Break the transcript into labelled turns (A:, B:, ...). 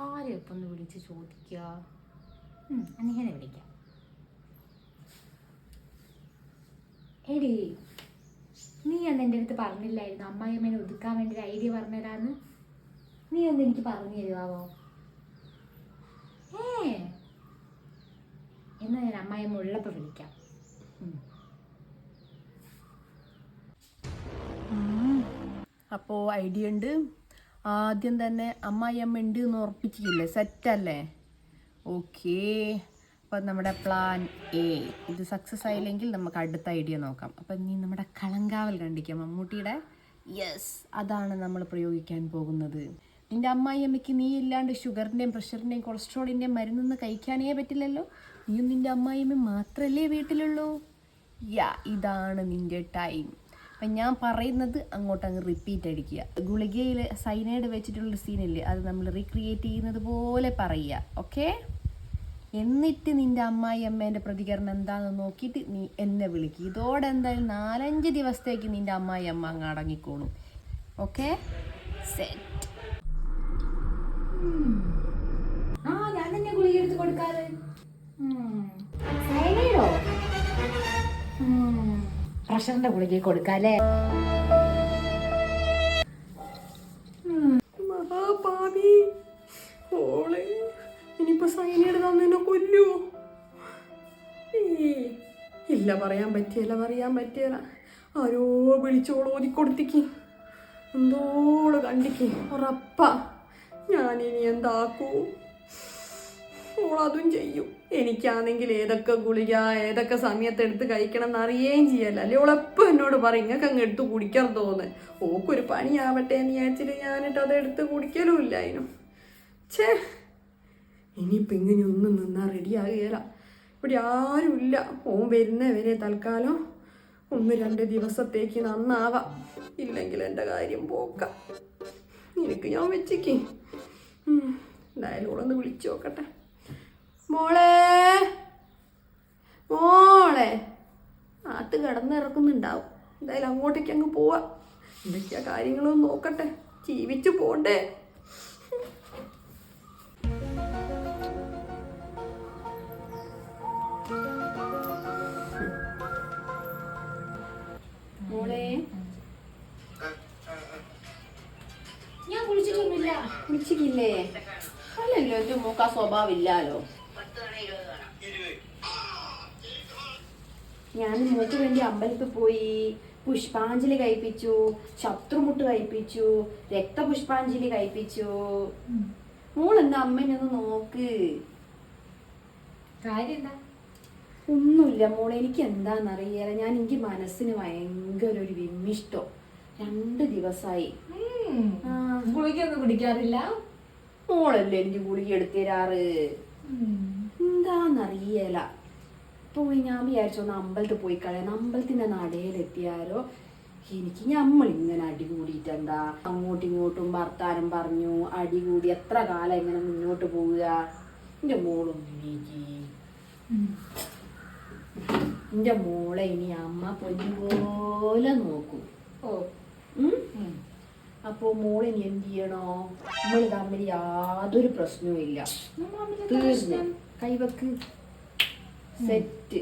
A: ആരെയും ഇപ്പം ഒന്ന് വിളിച്ച് ചോദിക്കുക അങ്ങനെ വിളിക്കാം. എടി നീ അന്ന് എന്റെ അടുത്ത് പറഞ്ഞില്ലായിരുന്നു അമ്മായിയമ്മേനെ ഒതുക്കാൻ വേണ്ടി ഒരു ഐഡിയ പറഞ്ഞുതരാന്ന് നീ ഒന്ന് എനിക്ക് പറഞ്ഞു തരുവാവോ? ഏ എന്നാ ഞാൻ അമ്മായിയമ്മ ഉള്ളപ്പോൾ വിളിക്കാം.
B: അപ്പോൾ ഐഡിയ ഉണ്ട്. ആദ്യം തന്നെ അമ്മായിയമ്മ ഉണ്ട് എന്ന് ഉറപ്പിച്ചില്ലേ സെറ്റല്ലേ ഓക്കേ അപ്പം നമ്മുടെ പ്ലാൻ എ ഇത് സക്സസ് ആയില്ലെങ്കിൽ നമുക്ക് അടുത്ത ഐഡിയ നോക്കാം. അപ്പം നീ നമ്മുടെ കളങ്കാവൽ കണ്ടിക്കാം മമ്മൂട്ടിയുടെ? യെസ് അതാണ് നമ്മൾ പ്രയോഗിക്കാൻ പോകുന്നത്. നിന്റെ അമ്മായിയമ്മയ്ക്ക് നീ ഇല്ലാണ്ട് ഷുഗറിന്റെയും പ്രഷറിന്റെയും കൊളസ്ട്രോളിന്റെയും മരുന്നൊന്നും കഴിക്കാനേ പറ്റില്ലല്ലോ? നീയും നിന്റെ അമ്മായിയമ്മ മാത്രമല്ലേ വീട്ടിലുള്ളൂ? യാ ഇതാണ് നിന്റെ ടൈം അപ്പം ഞാൻ പറയുന്നത് അങ്ങോട്ട് അങ്ങ് റിപ്പീറ്റ് അടിക്കുക ഗുളികയിൽ സൈനൈഡ് വെച്ചിട്ടുള്ള സീനില്ലേ അത് നമ്മൾ റീക്രിയേറ്റ് ചെയ്യുന്നത് പോലെ പറയുക ഓക്കെ എന്നിട്ട് നിന്റെ അമ്മായി അമ്മേന്റെ പ്രതികരണം എന്താണെന്ന് നോക്കിയിട്ട് നീ എന്നെ വിളിക്കുക ഇതോടെ എന്തായാലും നാലഞ്ച് ദിവസത്തേക്ക് നിന്റെ അമ്മായി അമ്മ അങ്ങ് അടങ്ങിക്കോളും ഓക്കെ സെറ്റ്
A: ആ ഞാൻ തന്നെ ഗുളിക എടുത്ത് കൊടുക്കാറ്. പ്രഷറിന്റെ ഗുളിക കൊടുക്കാല്ലേ
B: മഹാപാവി ഓളെ ഇനിയിപ്പോ സൈനയുടെ തന്നെ കൊല്ലുവോ? ഇല്ല പറയാൻ പറ്റിയല്ല പറയാൻ പറ്റിയല്ല. ആരോ വിളിച്ചോൾ ഓതിക്കൊടുത്തിക്ക്. എന്തോൾ കണ്ടിക്ക് ഉറപ്പ. ഞാനിനി എന്താക്കൂ? ഓളതും ചെയ്യും. എനിക്കാണെങ്കിൽ ഏതൊക്കെ ഗുളിക ഏതൊക്കെ സമയത്ത് എടുത്ത് കഴിക്കണം എന്ന് അറിയുകയും ചെയ്യല്ല. അല്ലേ? ഓളെപ്പം എന്നോട് പറയും ഇങ്ങൾക്ക് അങ്ങ് എടുത്ത് കുടിക്കാൻ തോന്നുന്നു ഓക്കൊരു പണിയാവട്ടെ എന്ന് വിചാരിച്ചിട്ട് ഞാനിട്ട് അത് എടുത്ത് കുടിക്കലും ഇല്ല അതിനും. ഛേ ഇനിയിപ്പോൾ ഇങ്ങനെ ഒന്നും നിന്നാൽ റെഡിയാകുകയില്ല ഇവിടെ ആരുമില്ല ഓൻ വരുന്നവരെ തൽക്കാലം ഒന്ന് രണ്ട് ദിവസത്തേക്ക് നന്നാവാം. ഇല്ലെങ്കിൽ എന്റെ കാര്യം പോക്കാം. നിനക്ക് ഞാൻ വെച്ചേക്കേ. എന്തായാലും ഓളൊന്ന് വിളിച്ചു നോക്കട്ടെ. മോളെ. മോളെ. നാട്ട് കിടന്നിറക്കുന്നുണ്ടാവും. എന്തായാലും അങ്ങോട്ടേക്ക് അങ്ങ് പോവാം. എന്തൊക്കെയാ കാര്യങ്ങളൊന്നും നോക്കട്ടെ. ജീവിച്ചു പോണ്ടേ. മോളെ.
A: ഞാൻ കുളിച്ചിട്ടൊന്നുമില്ല.
B: വിളിച്ചിട്ടില്ലേ അല്ലല്ലോ എന്റെ മൂക്ക് ആ സ്വഭാവം ഇല്ലാലോ. ഞാൻ മോക്ക് വേണ്ടി അമ്പലത്തിൽ പോയി പുഷ്പാഞ്ജലി കഴിപ്പിച്ചു ശത്രുമുട്ട് കഴിപ്പിച്ചു രക്തപുഷ്പാഞ്ജലി കഴിപ്പിച്ചു. മോൾ എന്താ അമ്മേനെ ഒന്ന് നോക്ക്. ഒന്നുമില്ല മോളെ എനിക്ക് എന്താണെന്നറിയില്ല ഞാൻ എനിക്ക് മനസ്സിന് ഭയങ്കര ഒരു വിമ്മിഷ്ടോ. രണ്ട് ദിവസമായി ഗുളികയൊന്നും
A: ഗുളിക ഒന്നും കുടിക്കാറില്ല?
B: മോളല്ലേ എനിക്ക് ഗുളിക എടുത്തു തരാറ്? എന്താന്നറിയല. പോയി ഞാൻ വിചാരിച്ചു ഒന്ന് അമ്പലത്തിൽ പോയി കളയാൻ അമ്പലത്തിന്റെ നടയിലെത്തിയാലോ എനിക്ക് നമ്മൾ ഇങ്ങനെ അടി കൂടിയിട്ട് എന്താ? അങ്ങോട്ടും ഇങ്ങോട്ടും വർത്താനം പറഞ്ഞു അടി കൂടി എത്ര കാലം ഇങ്ങനെ മുന്നോട്ട് പോവുക. എന്റെ മോളും എനിക്ക് എന്റെ മോളെ ഇനി അമ്മ പൊന്നുപോലെ നോക്കും.
A: ഓ?
B: അപ്പോ മോളെ ഇനി എന്ത് ചെയ്യണോ? നമ്മൾ തമ്മിൽ യാതൊരു പ്രശ്നവും ഇല്ല. തീർന്ന്. കൈവക്ക് സെറ്റ്